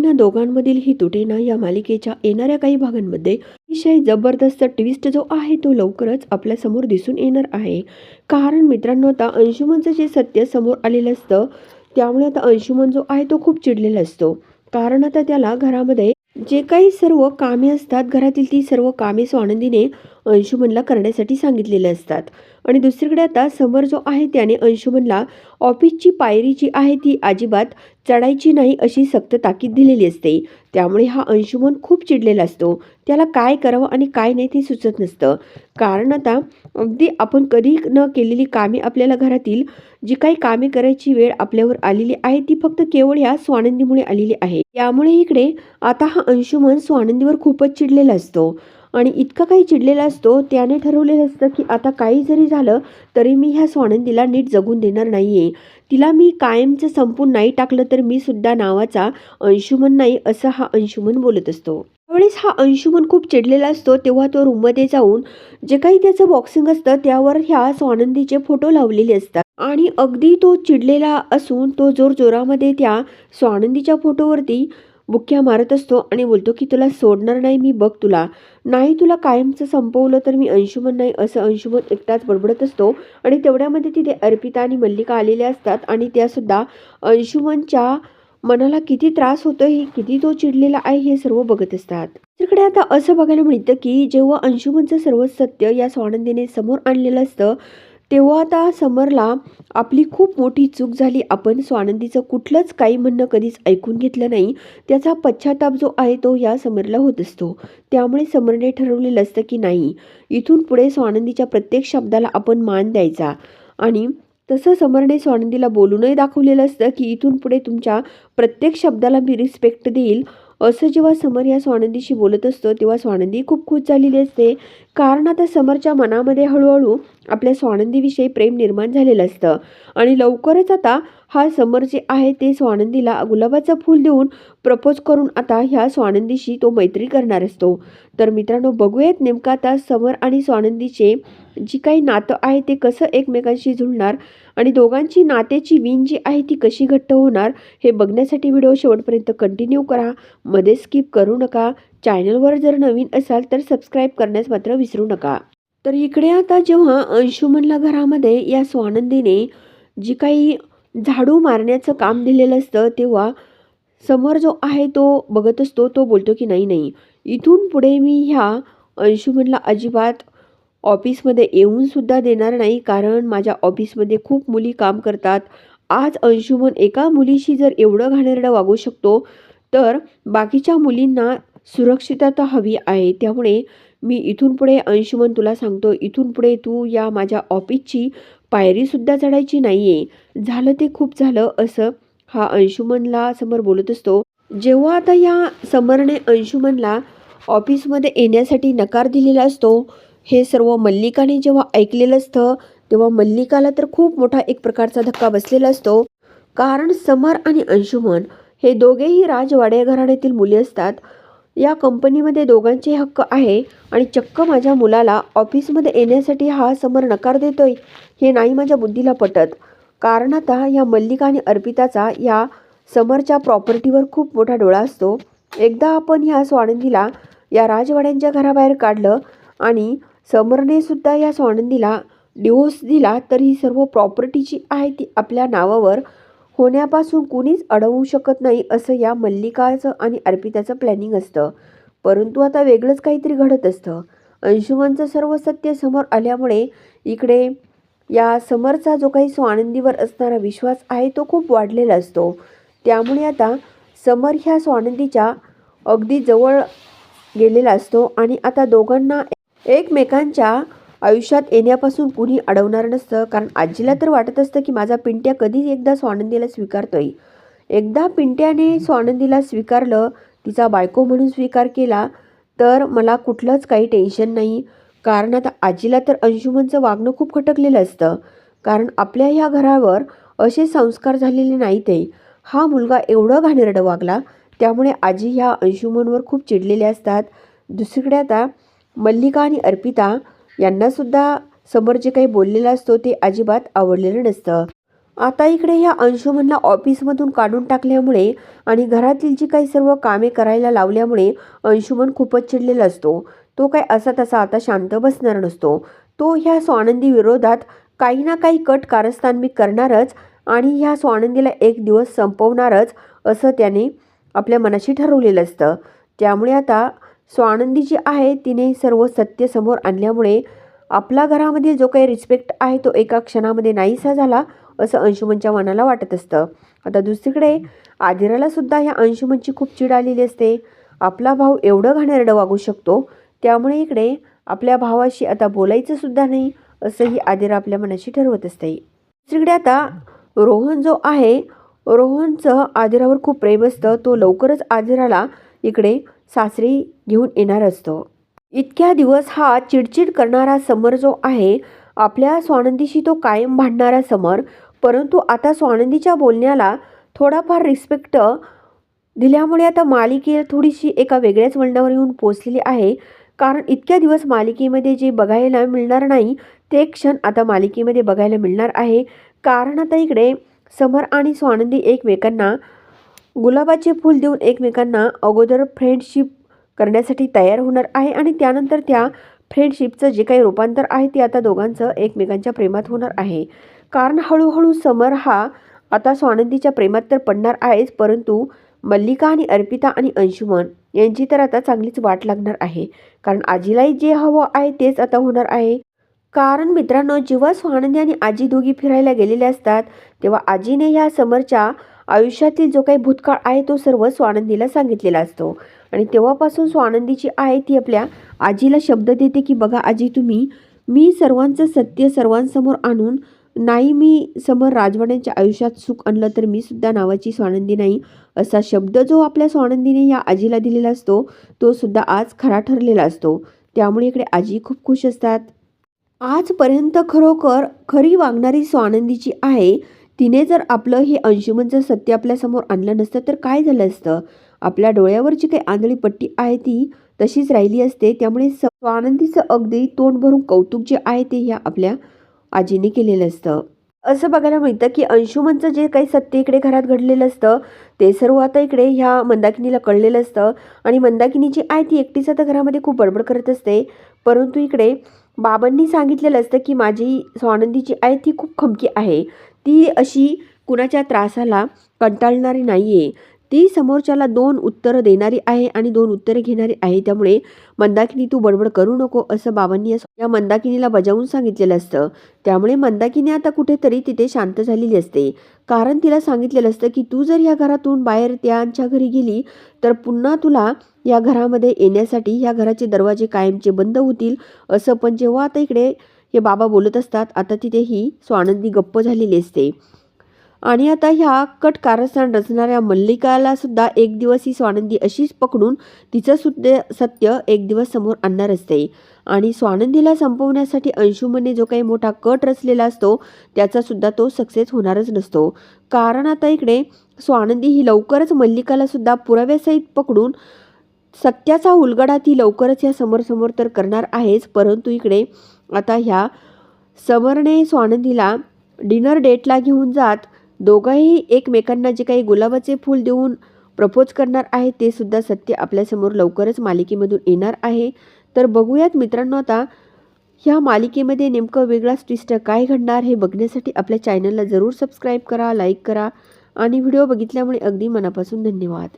ना दोघांमधील ही तुटेना या मालिकेच्या येणाऱ्या काही भागांमध्ये अतिशय जबरदस्त ट्विस्ट जो आहे तो लवकरच आपल्यासमोर दिसून येणार आहे. कारण मित्रांनो आता अंशुमनचं जे सत्य समोर आलेलं असतं त्यामुळे आता अंशुमन जो आहे तो खूप चिडलेला असतो. कारण आता त्याला घरामध्ये जे काही सर्व कामे असतात घरातील ती सर्व कामे स्वानंदीने अंशुमनला करण्यासाठी सांगितलेले असतात. आणि दुसरीकडे आता समर जो आहे त्याने अंशुमनला ऑफिसची पायरी जी आहे ती अजिबात चढायची नाही अशी सक्त ताकीद दिलेली असते. त्यामुळे हा अंशुमन खूप चिडलेला असतो. त्याला काय करावं आणि काय नाही ते सुचत नसतं. कारण आता अगदी आपण कधी न केलेली कामे आपल्याला घरातील जी काही कामे करायची वेळ आपल्यावर आलेली आहे ती फक्त केवळ ह्या स्वानंदीमुळे आलेली आहे. त्यामुळे इकडे आता हा अंशुमन स्वानंदीवर खूपच चिडलेला असतो. आणि इतका काही चिडलेला असतो त्याने ठरवलेलं असतं की आता काही जरी झालं तरी मी ह्या स्वानंदीला नीट जगून देणार नाही आहे तिला मी कायमचं संपून नाही टाकलं तर मी सुद्धा नावाचा अंशुमन नाही असं हा अंशुमन बोलत असतो. त्यावेळेस हा अंशुमन खूप चिडलेला असतो तेव्हा तो रूममध्ये जाऊन जे काही त्याचं बॉक्सिंग असतं त्यावर ह्या स्वानंदीचे फोटो लावलेले असतात. आणि अगदी तो चिडलेला असून तो जोर जोरामध्ये त्या स्वानंदीच्या फोटोवरती बुक्क्या मारत असतो आणि बोलतो की तुला सोडणार नाही मी बघ तुला. नाही तुला कायमचं संपवलं तर मी अंशुमन नाही असं अंशुमन एकटाच बडबडत असतो. आणि तेवढ्यामध्ये तिथे अर्पिता आणि मल्लिका आलेल्या असतात आणि त्यासुद्धा अंशुमनच्या मनाला किती त्रास होतो हे किती तो चिडलेला आहे हे सर्व बघत असतात. तिकडे आता असं बघायला मिळतं की जेव्हा अंशुमनचं सर्व सत्य या स्वानंदीने समोर आणलेलं असतं तेव्हा आता समरला आपली खूप मोठी चूक झाली. आपण स्वानंदीचं कुठलंच काही म्हणणं कधीच ऐकून घेतलं नाही. त्याचा पश्चाताप जो आहे तो या समरला होत असतो. त्यामुळे समरने ठरवलेलं असतं की नाही इथून पुढे स्वानंदीच्या प्रत्येक शब्दाला आपण मान द्यायचा. आणि तसं समरने स्वानंदीला बोलूनही दाखवलेलं असतं की इथून पुढे तुमच्या प्रत्येक शब्दाला मी रिस्पेक्ट देईल. असं जेव्हा समर या स्वानंदीशी बोलत असतो तेव्हा स्वानंदी खूप खुश झालेली असते. कारण आता समरच्या मनामध्ये हळूहळू आपल्या स्वानंदीविषयी प्रेम निर्माण झालेलं असतं. आणि लवकरच आता हा समर जे आहे ते स्वानंदीला गुलाबाचं फूल देऊन प्रपोज करून आता ह्या स्वानंदीशी तो मैत्री करणार असतो. तर मित्रांनो बघूयात नेमका आता समर आणि स्वानंदीचे जी काही नातं आहे ते कसं एकमेकांशी जुळणार आणि दोघांची नात्याची विण जी आहे ती कशी घट्ट होणार हे बघण्यासाठी व्हिडिओ शेवटपर्यंत कंटिन्यू करा. मध्ये स्किप करू नका. चॅनलवर जर नवीन असाल तर सबस्क्राईब करण्यास मात्र विसरू नका. तर इकडे आता जेव्हा अंशुमनला घरामध्ये या स्वानंदीने जी काही झाडू मारण्याचं काम दिलेलं असतं तेव्हा समोर जो आहे तो बघत असतो तो बोलतो की नाही नाही. इथून पुढे मी ह्या अंशुमनला अजिबात ऑफिसमध्ये येऊनसुद्धा देणार नाही कारण माझ्या ऑफिसमध्ये खूप मुली काम करतात. आज अंशुमन एका मुलीशी जर एवढं घाणेरडं वागू शकतो तर बाकीच्या मुलींना सुरक्षितता हवी आहे. त्यामुळे मी इथून पुढे अंशुमन तुला सांगतो इथून पुढे तू या माझ्या ऑफिसची पायरीसुद्धा चढायची नाही आहे झालं ते खूप झालं असं हा अंशुमनला समोर बोलत असतो. जेव्हा आता या समरने अंशुमनला ऑफिसमध्ये येण्यासाठी नकार दिलेला असतो हे सर्व मल्लिकाने जेव्हा ऐकलेलं असतं तेव्हा मल्लिकाला तर खूप मोठा एक प्रकारचा धक्का बसलेला असतो. कारण समर आणि अंशुमन हे दोघेही राजवाड्या घराण्यातील मुली असतात. या कंपनीमध्ये दोघांचे हक्क आहे आणि चक्क माझ्या मुलाला ऑफिसमध्ये येण्यासाठी हा समर नकार देतोय हे नाही माझ्या बुद्धीला पटत. कारण आता या मल्लिका आणि अर्पिताचा या समरच्या प्रॉपर्टीवर खूप मोठा डोळा असतो. एकदा आपण ह्या स्वानंदीला या राजवाड्यांच्या घराबाहेर काढलं आणि समरने सुद्धा या स्वानंदीला डिवोर्स दिला तर ही सर्व प्रॉपर्टी जी आहे ती आपल्या नावावर होण्यापासून कुणीच अडवू शकत नाही असं या मल्लिकाचं आणि अर्पिताचं प्लॅनिंग असतं. परंतु आता वेगळंच काहीतरी घडत असतं. अंशुमनचं सर्व सत्य समोर आल्यामुळे इकडे या समरचा जो काही स्वानंदीवर असणारा विश्वास आहे तो खूप वाढलेला असतो. त्यामुळे आता समर ह्या स्वानंदीच्या अगदी जवळ गेलेला असतो आणि आता दोघांना एकमेकांच्या आयुष्यात येण्यापासून कुणी अडवणार नसतं. कारण आजीला तर वाटत असतं की माझा पिंट्या कधीच एकदा स्वानंदीला स्वीकारतोय. एकदा पिंट्याने स्वानंदीला स्वीकारलं तिचा बायको म्हणून स्वीकार केला तर मला कुठलंच काही टेन्शन नाही. कारण आता आजीला तर अंशुमनचं वागणं खूप खटकलेलं असतं. कारण आपल्या ह्या घरावर असे संस्कार झालेले नाहीत आहे. हा मुलगा एवढं घाणेरडं वागला त्यामुळे आजी ह्या अंशुमनवर खूप चिडलेल्या असतात. दुसरीकडे आता मल्लिका आणि अर्पिता यांनासुद्धा समोर जे काही बोललेलं असतो ते अजिबात आवडलेलं नसतं. आता इकडे ह्या अंशुमनला ऑफिसमधून काढून टाकल्यामुळे आणि घरातील जी काही सर्व कामे करायला लावल्यामुळे अंशुमन खूपच चिडलेला असतो. तो काय असा तसा आता शांत बसणार नसतो. तो ह्या स्वानंदी विरोधात काही ना काही कट कारस्थान मी करणारच आणि ह्या स्वानंदीला एक दिवस संपवणारच असं त्याने आपल्या मनाशी ठरवलेलं असतं. त्यामुळे आता स्वानंदी जी आहे तिने सर्व सत्य समोर आणल्यामुळे आपला घरामधील जो काही रिस्पेक्ट आहे तो एका क्षणामध्ये नाहीसा झाला असं अंशुमनच्या मनाला वाटत असतं. आता दुसरीकडे आदिराला सुद्धा ह्या अंशुमनची खूप चिड आलेली असते. आपला भाऊ एवढं घाणेरडं वागू शकतो त्यामुळे इकडे आपल्या भावाशी आता बोलायचं सुद्धा नाही असंही आदिरा आपल्या मनाशी ठरवत असते. दुसरीकडे आता रोहन जो आहे रोहनचं आदिरावर खूप प्रेम असतं तो लवकरच आदिराला इकडे सासरी घेऊन येणार असतो. इतक्या दिवस हा चिडचिड करणारा समर जो आहे आपल्या स्वानंदीशी तो कायम भांडणारा समर. परंतु आता स्वानंदीच्या बोलण्याला थोडाफार रिस्पेक्ट दिल्यामुळे आता मालिके थोडीशी एका वेगळ्याच वळणावर येऊन पोचलेली आहे. कारण इतक्या दिवस मालिकेमध्ये जे बघायला मिळणार नाही ते क्षण आता मालिकेमध्ये बघायला मिळणार आहे. कारण आता इकडे समर आणि स्वानंदी एकमेकांना गुलाबाचे फूल देऊन एकमेकांना अगोदर फ्रेंडशिप करण्यासाठी तयार होणार आहे आणि त्यानंतर त्या फ्रेंडशिपचं जे काही रूपांतर आहे ते आता दोघांचं एकमेकांच्या प्रेमात होणार आहे. कारण हळूहळू समर हा आता स्वानंदीच्या प्रेमात तर पडणार आहेच परंतु मल्लिका आणि अर्पिता आणि अंशुमन यांची तर आता चांगलीच वाट लागणार आहे. कारण आजीलाही जे हवं आहे तेच आता होणार आहे. कारण मित्रांनो जेव्हा स्वानंदी आणि आजी दोघी फिरायला गेलेले असतात तेव्हा आजीने या समरच्या आयुष्यातील जो काही भूतकाळ आहे तो सर्व स्वानंदीला सांगितलेला असतो. आणि तेव्हापासून स्वानंदीची आहे ती आपल्या आजीला शब्द देते की बघा आजी तुम्ही मी सर्वांचं सत्य सर्वांसमोर आणून नाही मी समोर राजवाड्यांच्या आयुष्यात सुख आणलं तर मी सुद्धा नावाची स्वानंदी नाही. असा शब्द जो आपल्या स्वानंदीने या आजीला दिलेला असतो तो सुद्धा आज खरा ठरलेला असतो. त्यामुळे इकडे आजी खूप खुश असतात. आजपर्यंत खरोखर खरी वागणारी स्वानंदीची आहे तिने जर आपलं हे अंशुमनचं सत्य आपल्यासमोर आणलं नसतं तर काय झालं असतं? आपल्या डोळ्यावर जी काही आंधळी पट्टी आहे ती तशीच राहिली असते. त्यामुळे स- स्वानंदीचं अगदी तोंड भरून कौतुक जे आहे ते ह्या आपल्या आजीने केलेलं असतं. असं बघायला मिळतं की अंशुमनचं जे काही सत्य इकडे घरात घडलेलं असतं ते सर्व आता इकडे ह्या मंदाकिनीला कळलेलं असतं. आणि मंदाकिनी जी आहे ती एकटीच आता घरामध्ये खूप बडबड करत असते. परंतु इकडे बाबांनी सांगितलेलं असतं की माझी स्वानंदी जी आहे ती खूप खमकी आहे. ती अशी कुणाच्या त्रासाला कंटाळणारी नाही आहे ती समोरच्याला दोन उत्तरं देणारी आहे आणि दोन उत्तरे घेणारी आहे. त्यामुळे मंदाकिनी तू बडबड करू नको असं बाबांनी या- या मंदाकिनीला बजावून सांगितलेलं असतं. त्यामुळे मंदाकिनी आता कुठेतरी तिथे शांत झालेली असते. कारण तिला सांगितलेलं असतं की तू जर या घरातून बाहेर त्यांच्या घरी गेली तर पुन्हा तुला या घरामध्ये येण्यासाठी ह्या घराचे दरवाजे कायमचे बंद होतील असं. पण जेव्हा आता इकडे हे बाबा बोलत असतात. आता तिथे ही स्वानंदी गप्प झालेली असते. आणि आता ह्या कट कारस्थान रचणाऱ्या मल्लिकाला सुद्धा एक दिवस ही स्वानंदी अशीच पकडून तिचं सुद्धा सत्य एक दिवस समोर आणणार असते. आणि स्वानंदीला संपवण्यासाठी अंशुमने जो काही मोठा कट रचलेला असतो त्याचा सुद्धा तो सक्सेस होणारच नसतो. कारण आता इकडे स्वानंदी ही लवकरच मल्लिकाला सुद्धा पुराव्यासहित पकडून सत्याचा उलगडा ती लवकरच या समोर तर करणार आहेच परंतु इकडे आता ह्या समरने स्वानंदीला डिनर डेटला घेऊन जात दोघंही एकमेकांना जे काही गुलाबाचे फूल देऊन प्रपोज करणार आहे ते सुद्धा सत्य आपल्यासमोर लवकरच मालिकेमधून येणार आहे. तर बघूयात मित्रांनो आता ह्या मालिकेमध्ये नेमकं वेगळाच ट्विस्ट काय घडणार हे बघण्यासाठी आपल्या चॅनलला जरूर सबस्क्राईब करा लाईक करा आणि व्हिडिओ बघितल्यामुळे अगदी मनापासून धन्यवाद.